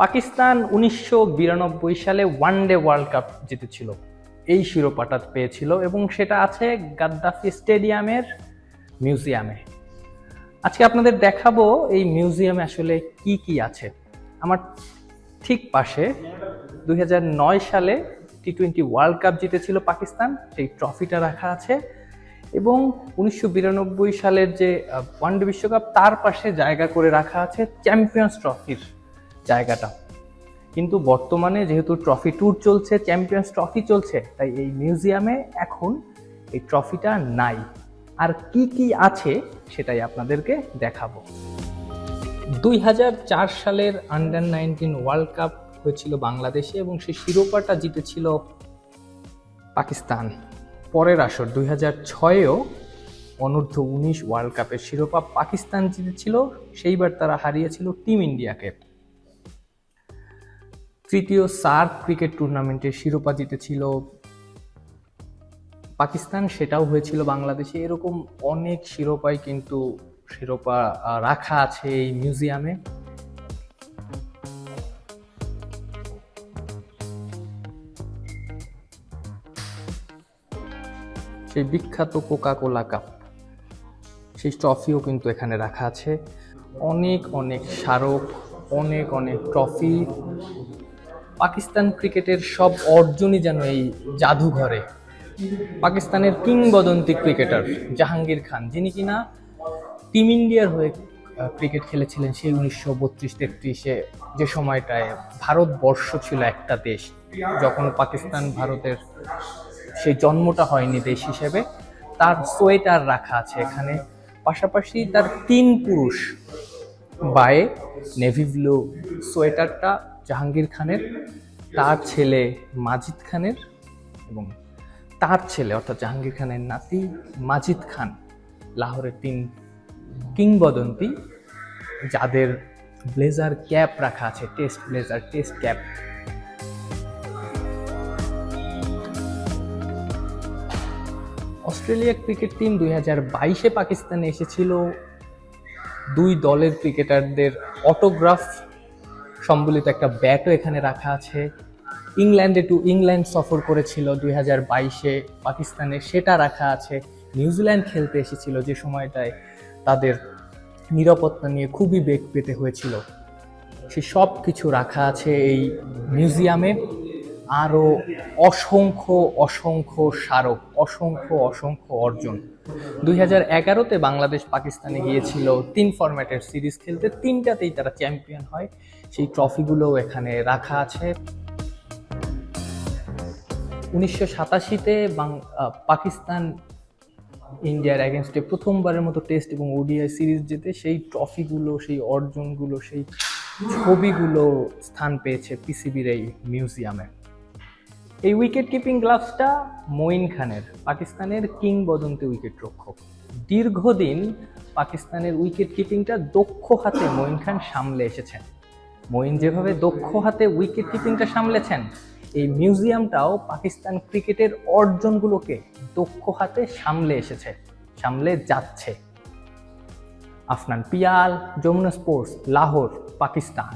পাকিস্তান উনিশশো বিরানব্বই সালে ওয়ান ডে ওয়ার্ল্ড কাপ জিতেছিল। এই শিরোপাটা পেয়েছিল এবং সেটা আছে গাদ্দাফি স্টেডিয়ামের মিউজিয়ামে। আজকে আপনাদের দেখাবো এই মিউজিয়ামে আসলে কি কি আছে। আমার ঠিক পাশে দু হাজার নয় সালে টি টোয়েন্টি ওয়ার্ল্ড কাপ জিতেছিল পাকিস্তান, সেই ট্রফিটা রাখা আছে এবং উনিশশো বিরানব্বই সালের যে ওয়ানডে বিশ্বকাপ তার পাশে জায়গা করে রাখা আছে চ্যাম্পিয়ন্স ট্রফির জায়গাটা। কিন্তু বর্তমানে যেহেতু ট্রফি ট্যুর চলছে চ্যাম্পিয়ন্স ট্রফি চলছে, তাই এই মিউজিয়ামে এখন এই ট্রফিটা নাই। আর কি কি আছে সেটাই আপনাদেরকে দেখাবো। দুই হাজার চার সালের আন্ডার নাইনটিন ওয়ার্ল্ড কাপ হয়েছিল বাংলাদেশে এবং সেই শিরোপাটা জিতেছিল পাকিস্তান। পরের আসর, দুই হাজার ছয়েও অনূর্ধ্ব উনিশ ওয়ার্ল্ড কাপের শিরোপা পাকিস্তান জিতেছিল। সেইবার তারা হারিয়েছিল টিম ইন্ডিয়াকে তৃতীয় সার্ক ক্রিকেট টুর্নামেন্টের শিরোপা জিতেছিল পাকিস্তান, সেটাও হয়েছিল বাংলাদেশে। এরকম অনেক শিরোপাই কিন্তু শিরোপা রাখা আছে এই মিউজিয়ামে। সেই বিখ্যাত কোকা কোলা কাপ, সেই ট্রফিও কিন্তু এখানে রাখা আছে। অনেক অনেক স্মারক, অনেক অনেক ট্রফি। পাকিস্তান ক্রিকেটের সব অর্জনই যেন এই জাদুঘরে। পাকিস্তানের কিংবদন্তি ক্রিকেটার জাহাঙ্গীর খান, যিনি কিনা টিম ইন্ডিয়ার হয়ে ক্রিকেট খেলেছিলেন সেই উনিশশো বত্রিশ তেত্রিশে যে সময়টায় ভারতবর্ষ ছিল একটা দেশ, যখন পাকিস্তান ভারতের সেই জন্মটা হয়নি দেশ হিসেবে। তার সোয়েটার রাখা আছে এখানে, পাশাপাশি তার তিন পুরুষ বায়ে নেভি ব্লু সোয়েটারটা জাহাঙ্গীর খানের, তার ছেলে মাজিদ খানের এবং তার ছেলে, অর্থাৎ জাহাঙ্গীর খানের নাতি মাজিদ খান লাহোরের তিন কিংবদন্তি যাদের ব্লেজার ক্যাপ রাখা আছে, test blazer, test cap. Australia cricket team দুই হাজার বাইশে পাকিস্তানে এসেছিল। দুই দলের ক্রিকেটারদের অটোগ্রাফ সম্বলিত একটা ব্যাটও এখানে রাখা আছে। ইংল্যান্ডে টু ইংল্যান্ড সফর করেছিল দুই হাজার বাইশে, পাকিস্তানে সেটা রাখা আছে। নিউজিল্যান্ড খেলতে এসেছিল যে সময়টায়, তাদের নিরাপত্তা নিয়ে খুবই বেগ পেতে হয়েছিল। সে সব কিছু রাখা আছে এই মিউজিয়ামে। আরও অসংখ্য অসংখ্য স্মারক, অসংখ্য অসংখ্য অর্জন। দুই হাজার এগারোতে বাংলাদেশ পাকিস্তানে গিয়েছিল তিন ফরম্যাটের সিরিজ খেলতে। তিনটাতেই তারা চ্যাম্পিয়ন হয়। সেই ট্রফিগুলো এখানে রাখা আছে। উনিশশো সাতাশিতে পাকিস্তান ইন্ডিয়ার অ্যাগেনস্টে প্রথমবারের মতো টেস্ট এবং ওডিআই সিরিজ যেতে সেই ট্রফিগুলো সেই অর্জনগুলো, সেই ছবিগুলো স্থান পেয়েছে পিসিবির এই মিউজিয়ামে এই উইকেট কিপিং গ্লাভসটা মঈন খানের, পাকিস্তানের কিংবদন্তি উইকেট রক্ষক। দীর্ঘদিন পাকিস্তানের উইকেট কিপিংটা দক্ষ হাতে মঈন খান সামলে এসেছেন। মঈন যেভাবে দক্ষ হাতে উইকেট কিপিংটা সামলেছেন, এই মিউজিয়ামটাও পাকিস্তান ক্রিকেটের অর্জনগুলোকে দক্ষ হাতে সামলে এসেছে, সামলে যাচ্ছে। আফনান পিয়াল, যমুনা স্পোর্টস, লাহোর, পাকিস্তান।